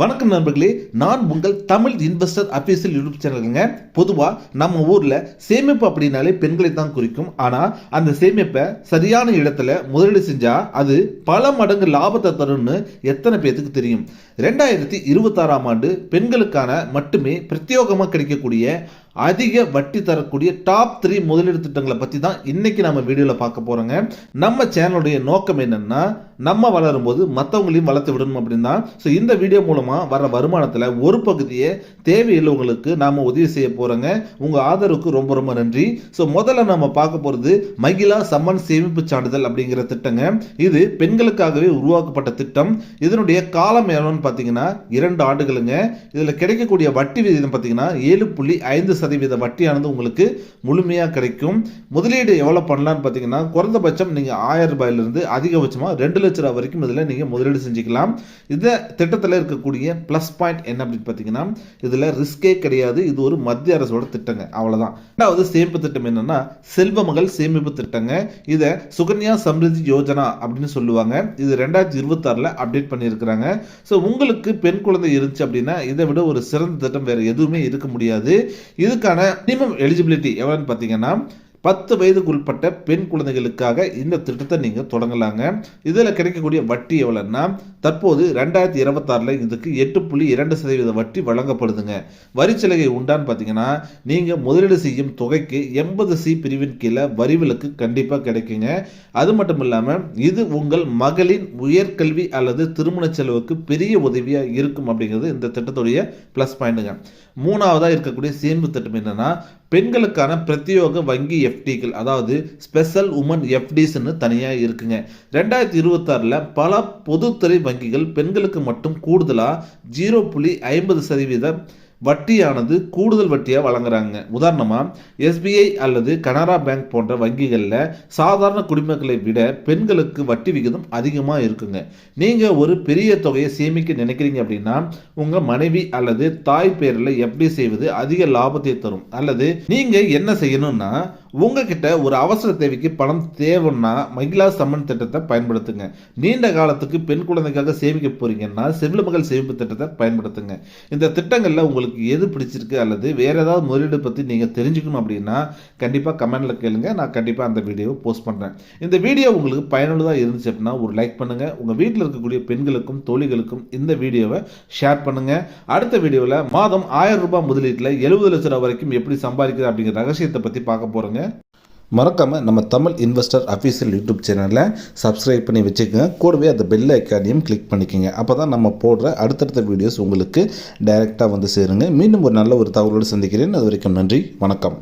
வணக்கம் நண்பர்களே நான் உங்கள் தமிழ் இன்வெஸ்டர் அபிஷியல் யூடியூப் சேனலுங்க. பொதுவாக நம்ம ஊரில் சேமிப்பு அப்படின்னாலே பெண்களை தான் குறிக்கும். ஆனால் அந்த சேமிப்பை சரியான இடத்துல முதலீடு செஞ்சால் அது பல மடங்கு லாபத்தை தரும்னு எத்தனை பேர்த்துக்கு தெரியும். ரெண்டாயிரத்தி இருபத்தாறாம் ஆண்டு பெண்களுக்கான மட்டுமே பிரத்யேகமாக கிடைக்கக்கூடிய அதிக வட்டி தரக்கூடிய டாப் த்ரீ முதலீடு திட்டங்களை பற்றி தான் இன்னைக்கு நம்ம வீடியோவில் பார்க்க போகிறோங்க நம்ம சேனலுடைய நோக்கம் என்னென்னா நம்ம வளரும்போது மற்றவங்களையும் வளர்த்து விடணும் அப்படின்னு தான். ஸோ இந்த வீடியோ மூலமாக வர வருமானத்தில் ஒரு பகுதியை தேவையுள்ளவங்களுக்கு நாம் உதவி செய்ய போகிறோங்க உங்கள் ஆதரவுக்கு ரொம்ப ரொம்ப நன்றி. ஸோ முதல்ல நம்ம பார்க்க போகிறது மகிழா சம்மன் சேமிப்பு சான்றிதழ் அப்படிங்கிற திட்டங்க. இது பெண்களுக்காகவே உருவாக்கப்பட்ட திட்டம். இதனுடைய காலம் என்னன்னு பார்த்தீங்கன்னா இரண்டு ஆண்டுகளுங்க. இதில் கிடைக்கக்கூடிய வட்டி விகிதம் பார்த்தீங்கன்னா ஏழு புள்ளி ஐந்து சதவீத வட்டியானது உங்களுக்கு முழுமையாக கிடைக்கும். முதலீடு எவ்வளோ பண்ணலான்னு பார்த்தீங்கன்னா குறைந்தபட்சம் நீங்கள் ஆயிரம் ரூபாயிலிருந்து அதிகபட்சமாக ரெண்டு லட்ச ரூபா வரைக்கும் இதில் நீங்கள் முதலீடு செஞ்சுக்கலாம். இந்த திட்டத்தில் இருக்கக்கூடிய ப்ளஸ் பாயிண்ட் என்ன அப்படின்னு பார்த்தீங்கன்னா இதில் ரிஸ்கே கிடையாது. இது ஒரு மத்திய அரசோட திட்டங்க. அவ்வளோதான் ரெண்டாவது சேமிப்பு திட்டம் என்னென்னா செல்வ மகள் சேமிப்பு திட்டங்க. இதை சுகன்யா சம்ரிதி யோஜனா அப்படின்னு சொல்லுவாங்க. இது ரெண்டாயிரத்தி இருபத்தாறில் அப்டேட் பண்ணியிருக்கிறாங்க. ஸோ உங்களுக்கு பெண் குழந்தை இருந்துச்சு அப்படின்னா இதை விட ஒரு சிறந்த திட்டம் வேறு எதுவுமே இருக்க முடியாது. இது இதுக்கான மினிமம் எலிஜிபிலிட்டி எவ்வளோன்னு பார்த்தீங்கன்னா பத்து வயதுக்குட்பட்ட பெண் குழந்தைகளுக்காக இந்த திட்டத்தை நீங்கள் தொடங்கலாங்க. இதில் கிடைக்கக்கூடிய வட்டி எவ்வளோன்னா தற்போது ரெண்டாயிரத்தி இருபத்தாறில் இதுக்கு எட்டு புள்ளி இரண்டு சதவீத வட்டி வழங்கப்படுதுங்க. வரிச்சலுகை உண்டான்னு பார்த்தீங்கன்னா நீங்கள் முதலீடு செய்யும் தொகைக்கு எண்பது சி பிரிவின் கீழே வரிவிலக்கு கண்டிப்பாக கிடைக்குங்க. அது மட்டும் இல்லாமல் இது உங்கள் மகளின் உயர்கல்வி அல்லது திருமண செலவுக்கு பெரிய உதவியாக இருக்கும் அப்படிங்கிறது இந்த திட்டத்துடைய ப்ளஸ் பாயிண்ட்டுங்க மூணாவதாக இருக்கக்கூடிய சேமிப்பு திட்டம் என்னென்னா பெண்களுக்கான பிரத்யோக வங்கி எஃப்டிகள் அதாவது ஸ்பெஷல் உமன் எஃப்டிஸ்ன்னு தனியாக இருக்குங்க. ரெண்டாயிரத்தி இருபத்தாறில் பல பொதுத்துறை வங்கிகள் பெண்களுக்கு மட்டும் கூடுதலாக ஜீரோ புள்ளி ஐம்பது சதவீதம் வட்டியானது கூடுதல் வட்டியாக வழங்குறாங்க. உதாரணமாக எஸ்பிஐ அல்லது கனரா பேங்க் போன்ற வங்கிகளில் சாதாரண குடிமக்களை விட பெண்களுக்கு வட்டி விகிதம் அதிகமாக இருக்குங்க. நீங்கள் ஒரு பெரிய தொகையை சேமிக்க நினைக்கிறீங்க அப்படின்னா உங்கள் மனைவி அல்லது தாய் பேரில் எப்படி செய்வது அதிக லாபத்தை தரும். அல்லது நீங்கள் என்ன செய்யணும்னா உங்ககிட்ட ஒரு அவசர தேவைக்கு பணம் தேவைன்னா மகிழா சம்மன் திட்டத்தை பயன்படுத்துங்க. நீண்ட காலத்துக்கு பெண் குழந்தைக்காக சேமிக்க போறீங்கன்னா செவில மகள் சேமிப்பு திட்டத்தை பயன்படுத்துங்க. இந்த திட்டங்களில் உங்களுக்கு எது பிடிச்சிருக்கு அல்லது வேறு ஏதாவது முதலீடு பற்றி நீங்கள் தெரிஞ்சுக்கணும் அப்படின்னா கண்டிப்பாக கமெண்ட்டில் கேளுங்க. நான் கண்டிப்பாக அந்த வீடியோவை போஸ்ட் பண்ணுறேன் இந்த வீடியோ உங்களுக்கு பயனுள்ளதாக இருந்துச்சு அப்படின்னா ஒரு லைக் பண்ணுங்கள் உங்கள் வீட்டில் இருக்கக்கூடிய பெண்களுக்கும் தோழிகளுக்கும் இந்த வீடியோவை ஷேர் பண்ணுங்கள் அடுத்த வீடியோவில் மாதம் ஆயிரம் ரூபாய் முதலீட்டில் எழுபது லட்ச ரூபா வரைக்கும் எப்படி சம்பாதிக்கிறது அப்படிங்கிற ரகசியத்தை பற்றி பார்க்க போகிறோங்க மறக்காமல் நம்ம தமிழ் இன்வெஸ்டர் அஃபீஷியல் யூடியூப் சேனலை சப்ஸ்கிரைப் பண்ணி வச்சுக்கோங்க. கூடவே அந்த பெல் ஐக்கானையும் கிளிக் பண்ணிக்கோங்க. அப்போ தான் நம்ம போடுற அடுத்தடுத்த வீடியோஸ் உங்களுக்கு டைரெக்டாக வந்து சேருங்க. மீண்டும் ஒரு நல்ல ஒரு தகவலோடு சந்திக்கிறேன். அது வரைக்கும் நன்றி. வணக்கம்.